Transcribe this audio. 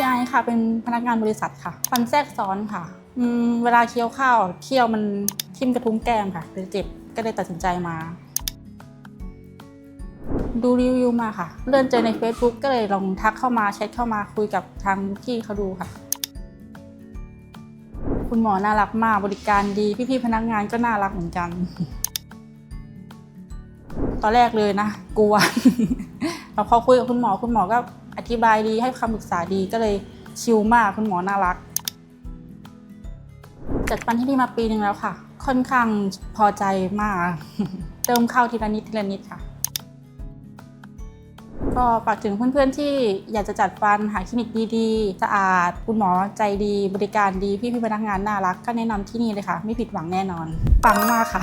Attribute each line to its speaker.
Speaker 1: ชื่อไอค่ะ เป็นพนักงานบริษัทค่ะฟันแทรกซ้อนค่ะอืมเวลาเคี้ยวข้าวเคี้ยวมันทิ่มกระทุ้งแก้มค่ะเลยเจ็บก็เลยตัดสินใจมา ดูรีวิวมาค่ะ เลื่อนเจอใน Facebook ก็เลยลองทักเข้ามาแชทเข้ามาคุยกับทางพี่เขาดูค่ะ คุณหมอน่ารักมากบริการดีพี่ๆพนักงานก็น่ารักเหมือนกัน ตอนแรกเลยนะ กลัว พอคุยกับคุณหมอคุณหมอก็อธิบายดีให้คำปรึกษาดีก็เลยชิลมากคุณหมอน่ารักจัดฟันที่นี่มาปีหนึ่งแล้วค่ะ ค่อนข้างพอใจมาก เติมเข้าทีละนิดทีละนิดค่ะ ก็ฝากถึงเพื่อนๆที่อยากจะจัดฟันหาคลินิกดีๆ สะอาด คุณหมอใจดีบริการดีพี่ๆพนักงานน่ารัก ก็แนะนำที่นี่เลยค่ะ ไม่ผิดหวังแน่นอนปังมากค่ะ